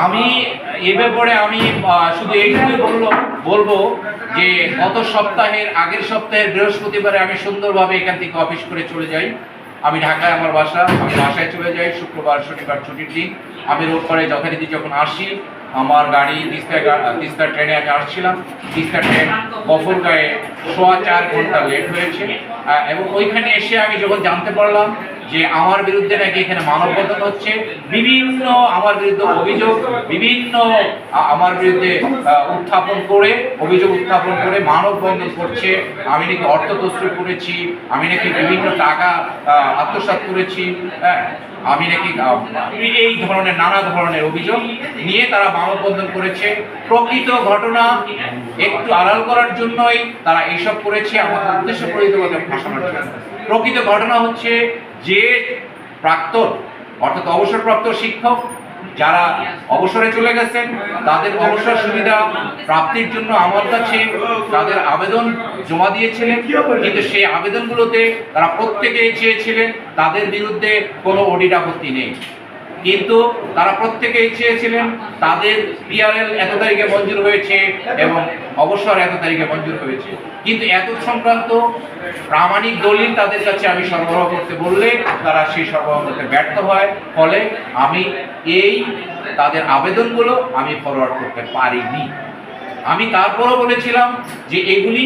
আমি এ ব্যাপারে আমি শুধু এইটুকুই বলল, বলব যে গত সপ্তাহের আগের সপ্তাহের বৃহস্পতিবারে আমি সুন্দরভাবে এখান থেকে অফিস করে চলে যাই। আমি ঢাকায় আমার বাসা, আমি বাসায় চলে যাই, শুক্রবার, শনিবার ছুটির দিন। আমি রোড করে যথারীতি যখন আসি, আমার গাড়ি তিস্তায় গা- তিস্তা ট্রেনে আমি আসছিলাম। তিস্তা ট্রেন গফরগাঁয়ে সোয়া চার ঘণ্টা লেট হয়েছে। এবং ওইখানে এসে আমি যখন জানতে পারলাম যে আমার বিরুদ্ধে নাকি এখানে মানববন্ধন হচ্ছে বিভিন্ন আমার বিরুদ্ধে অভিযোগ বিভিন্ন আমার বিরুদ্ধে উত্থাপন করে অভিযোগ উত্থাপন করে মানববন্ধন করছে। আমি নাকি অর্থ তসরুপ করেছি আমি নাকি বিভিন্ন টাকা আহ, আত্মসাৎ করেছি আমি নাকি এই ধরনের নানা ধরনের অভিযোগ নিয়ে তারা মানববন্ধন করেছে। প্রকৃত ঘটনা একটু আড়াল করার জন্যই তারা এইসব করেছে। আমাদের উদ্দেশ্য প্রণীতভাবে ফাঁসানোর জন্য প্রকৃত ঘটনা হচ্ছে যে প্রাক্তন, অর্থাৎ অবসরপ্রাপ্ত শিক্ষক, যারা অবসরে চলে গেছেন, তাদের অবসর সুবিধা প্রাপ্তির জন্য আমার কাছে তাদের আবেদন জমা দিয়েছিলেন। কিন্তু সেই আবেদনগুলোতে তারা প্রত্যেকেই চেয়েছিলেন, তাদের বিরুদ্ধে কোনো অডিট আপত্তি নেই। কিন্তু তারা প্রত্যেকেই চেয়েছিলেন তাদের পিআরএল এত তারিখে মঞ্জুর হয়েছে এবং অবসর এত তারিখে মঞ্জুর হয়েছে। কিন্তু এত সংক্রান্ত প্রামাণিক দলিল তাদের কাছে আমি সরবরাহ করতে বললে তারা সেই সরবরাহ করতে ব্যর্থ হয়। ফলে আমি এই তাদের আবেদনগুলো আমি ফরওয়ার্ড করতে পারিনি। আমি তারপরও বলেছিলাম যে এগুলি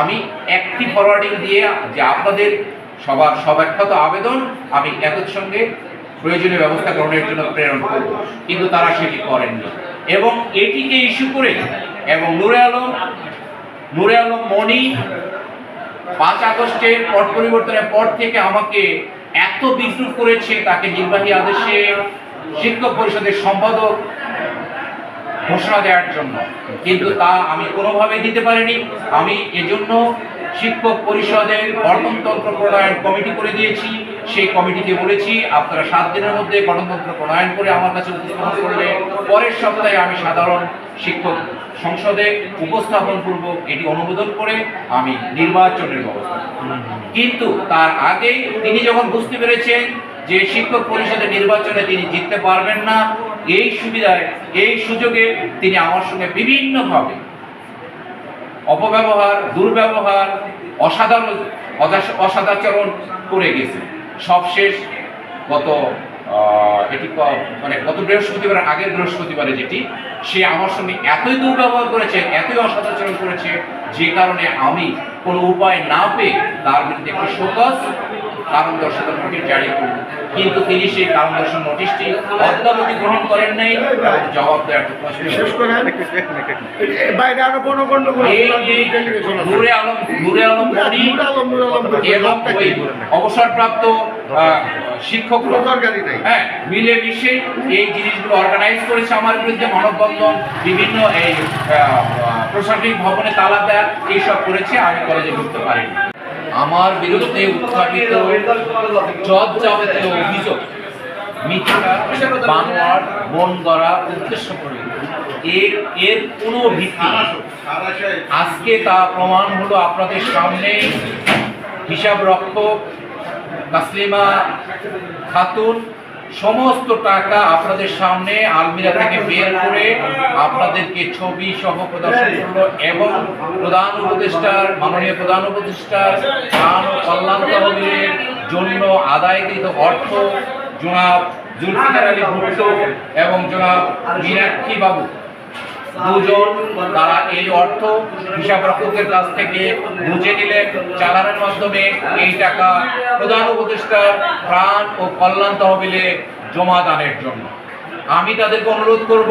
আমি একটি ফরওয়ার্ডিং দিয়ে যে আপনাদের সবার সব্যাখ্যাত আবেদন আমি এতর সঙ্গে প্রয়োজনীয় ব্যবস্থা গ্রহণের জন্য প্রেরণ করব। কিন্তু তারা সেটি করেননি। এবং এটিকে ইস্যু করে এবং নূরে আলম নূরে আলম মনি পাঁচ আগস্টের পট পরিবর্তনের পর থেকে আমাকে এত বিদ্রুপ করেছে তাকে নির্বাহী আদেশে শিক্ষক পরিষদের সম্পাদক ঘোষণা দেওয়ার জন্য। কিন্তু তা আমি কোনোভাবে দিতে পারিনি। আমি এজন্য শিক্ষক পরিষদের গণতন্ত্র প্রণয়ন কমিটি করে দিয়েছি। সেই কমিটিকে বলেছি আপনারা সাত দিনের মধ্যে গণতন্ত্র প্রণয়ন করে আমার কাছে উপস্থাপন করলে পরের সপ্তাহে আমি সাধারণ শিক্ষক সংসদে উপস্থাপন পূর্বক এটি অনুমোদন করে আমি নির্বাচনের ব্যবস্থা কিন্তু তার আগেই তিনি যখন বুঝতে পেরেছেন যে শিক্ষক পরিষদের নির্বাচনে তিনি জিততে পারবেন না এই সুবিধায় এই সুযোগে তিনি আমার সঙ্গে বিভিন্নভাবে অপব্যবহার দুর্ব্যবহার অসাধারণ অসদাচরণ করে গেছে সবশেষ গত এটি মানে গত বৃহস্পতিবার আগের বৃহস্পতিবারে যেটি, সে আমার সঙ্গে এতই দুর্ব্যবহার করেছে, এতই অসদাচরণ করেছে, যে কারণে আমি কোনো উপায় না পেয়ে তার বিরুদ্ধে একটি শোকস কারণ দর্শকের নোটিশ জারি করি কিন্তু তিনি সেই কারণ দর্শন নোটিশটি অদ্যাবধি গ্রহণ করেন নাই এবং জবাব দেওয়ার বাইরে আরও কোনো। নূরে আলম নূরে আলম এবং? অবসরপ্রাপ্ত শিক্ষক। হ্যাঁ মিলে মিশে এই জিনিসগুলো অর্গানাইজ করেছে আমার বিরুদ্ধে মানববন্ধন বিভিন্ন এই প্রশাসনিক ভবনে তালা দেয়া এইসব করেছে আমি কলেজে ঢুকতে পারিনি আমার বিরুদ্ধে উত্থাপিত জজ যাবতীয় অভিযোগ মিথ্যা বাংলার মন গড়া উদ্দেশ্য করে এর এর কোনো ভিত্তি আজকে তা প্রমাণ হলো আপনাদের সামনে হিসাব রক্ষক তাসলিমা খাতুন সমস্ত টাকা আপনাদের সামনে আলমিরা থেকে বের করে আপনাদেরকে ছবি সহ প্রদর্শন করল এবং প্রধান উপদেষ্টার, মাননীয় প্রধান উপদেষ্টার প্রাণ কল্যাণ তহবিলের জন্য আদায়কৃত অর্থ জনাব জুলফিকার আলী ভুট্টো এবং জনাব মীনাক্ষী বাবু। দুজন তারা এই অর্থ হিসাব রক্ষকের কাছ থেকে বুঝে নিলেন চালানের মাধ্যমে এই টাকা প্রধান উপদেষ্টার প্রাণ ও কল্যাণ তহবিলে জমা দানের জন্য আমি তাদেরকে অনুরোধ করব,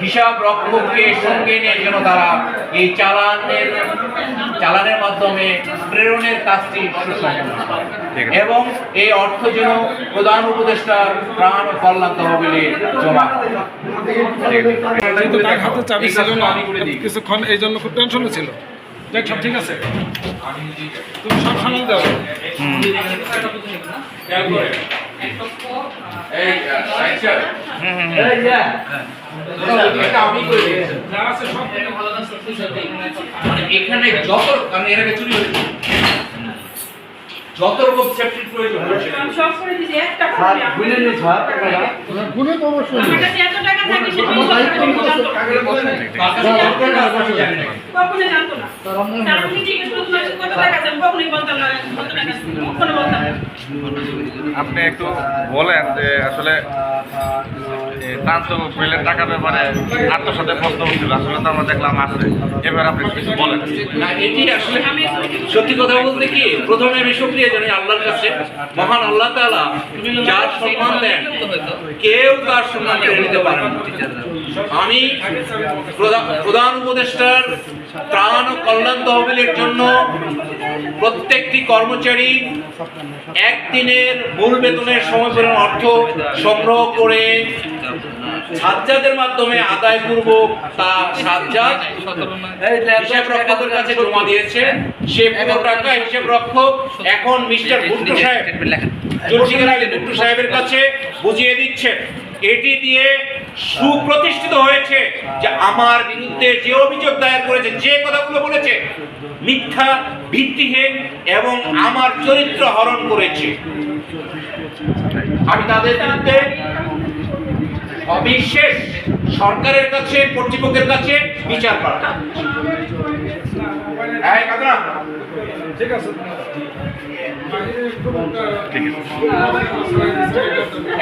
হিসাব রক্ষককে সঙ্গে নিয়ে যেন তারা এই চালানের চালানের মাধ্যমে প্রেরণের কাজটি সুসম্পন্ন করে। এবং এই অর্থ যেন প্রধান উপদেষ্টার প্রাণ ও কল্যাণ তহবিলে জমা। কিন্তু তার হাতে চাবি ছিল না আমি কিছুক্ষণ এই জন্য খুব টেনশনে ছিল। দেখ সব ঠিক আছে। তুমি সব সামাল দাও। এখানে যত কারণ এর আগে চুরি হয়েছে। যত রকম সেফটির প্রয়োজন হয়েছে সব করে দিছি এক টাকা গুনে গুনে তো অবশ্যই আমার কাছে এত টাকা থাকে সে বিশ বছর পর্যন্ত জানতো না। কখনো জানতো না। তার আপনি জিজ্ঞেস করতে কত টাকা আছে আমি কখনোই বলতাম না কত টাকা কখনো বলতাম আপনি একটু বলেন যে আসলে টাকার ব্যাপারে প্রশ্ন উঠছিল আসলে তো আমরা দেখলাম এবার আপনি কিছু বলেন। এটি আসলে আমি সত্যি কথা বলতে কি, প্রথমে আমি শুক্রিয়া আল্লাহর কাছে। মহান আল্লাহ তাআলা যার সম্মান দেন, কেউ তার সম্মান পারে আমি প্রধা- প্রধান উপদেষ্টার ত্রাণ ও কল্যাণ তহবিলের জন্য প্রত্যেকটি কর্মচারী একদিনের মূল বেতনের সময় অর্থ সংগ্রহ করে সাজ্জাদের মাধ্যমে আদায় পূর্বক তা সাজ্জাদ হিসাব রক্ষকের কাছে জমা দিয়েছে সে পুরো টাকা হিসাব রক্ষক এখন মিস্টার ভুট্টো সাহেব আলী ভুট্টো সাহেবের কাছে বুঝিয়ে দিচ্ছেন এটি দিয়ে সুপ্রতিষ্ঠিত হয়েছে যে আমার বিরুদ্ধে যে অভিযোগ দায়ের করেছে যে কথাগুলো বলেছে মিথ্যা ভিত্তিহীন এবং আমার চরিত্র হরণ করেছে। আমি তাদের বিরুদ্ধে অবিশেষ সরকারের কাছে কর্তৃপক্ষের কাছে বিচার করা। ঠিক আছে।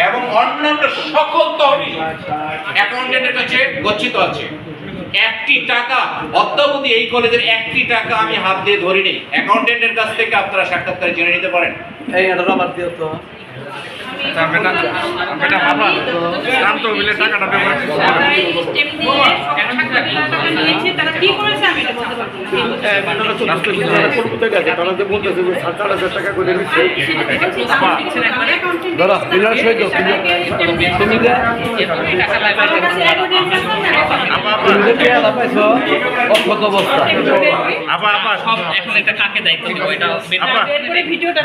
এবং অন্যান্য সকল তহবিল অ্যাকাউন্টেন্টের কাছে গচ্ছিত আছে। একটি টাকা অদ্যাবধি এই কলেজের একটি টাকা আমি হাত দিয়ে ধরিনি। অ্যাকাউন্টেন্টের কাছ থেকে আপনারা সাক্ষাৎকারে জেনে নিতে পারেন। এই এটা তো। সব এখন কাকে দায়িত্ব দিব? এটা ভিডিওটা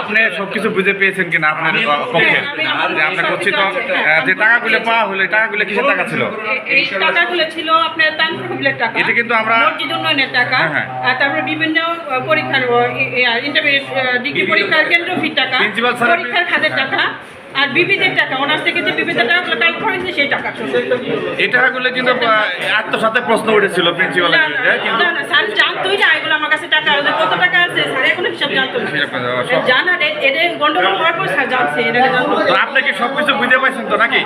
আপনি সবকিছু বুঝে পেয়েছেন কিনা আপনার পক্ষে? যে আপনার করছি তো যে টাকাগুলো পাওয়া হলো টাকাগুলো কিসের টাকা ছিল? এই টাকাগুলো ছিল আপনার তানফুলের টাকা এটা কিন্তু আমরা- মসজিদ উন্নয়নের টাকা হ্যাঁ, হ্যাঁ। আর তারপরে বিভিন্ন পরীক্ষার ইন্টারমিডিয়েট ডিগ্রি পরীক্ষার কেন্দ্র ফি টাকা পরীক্ষার খাতের টাকা আর বিবিধের টাকা অনার্স থেকে যে বিবিধের টাকাগুলো কালেক্ট করেছে সেই টাকা এই টাকাগুলো কিন্তু আত্মসাতে প্রশ্ন উঠেছিল প্রিন্সিপাল না, না, কিন্তু না, স্যার জানতোই না এগুলো আমার কাছে টাকা ওদের কত টাকা আছে? স্যার এখনও হিসাব জানতো না। এ- এটা গন্ডগোল হওয়ার পর স্যার জানছে এটাকে জানতো তো আপনি কি সবকিছু বুঝে পাইছেন তো নাকি?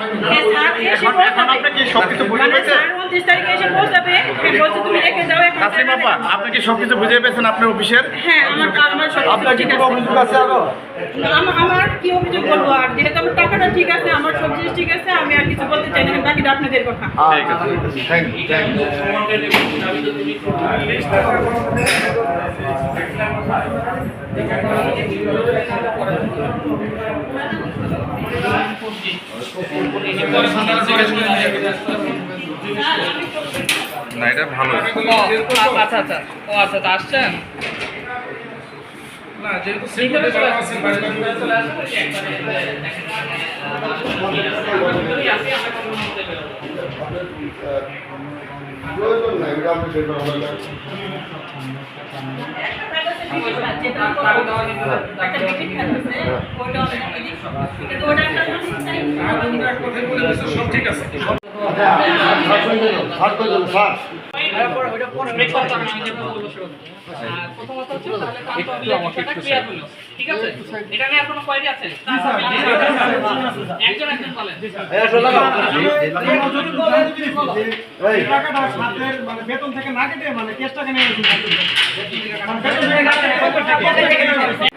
স্যার এসে এখন এখন আপনি কি সবকিছু বুঝে মানে পেয়েছেন স্যার 29 তারিখে এসে পৌঁছাবে। হ্যাঁ, বলছে তুমি রেখে যাও এখন তাসলিম আপা আপনি কি সবকিছু বুঝে পেয়েছেন আপনার অফিসের? হ্যাঁ আমার আমার সব আপনার কি ঠিক কোনো আছে। অভিযোগ আছে আরও? আমার আমার কি অভিযোগ বলব? আর যেহেতু আমার টাকাটা ঠিক আছে আমার সব জিনিস ঠিক আছে আমি আর কিছু বলতে চাই না বাকিটা আপনাদের কথা। ঠিক আছে। থ্যাংক ইউ না এটা ভালো। আচ্ছা আচ্ছা। ও আচ্ছা আসছেন না যেহেতু সিম্পলি বলা আছে বাইরে সব ঠিক হলো। ঠিক আছে বেতন থেকে না কেটে মানে কেসটাকে নিয়ে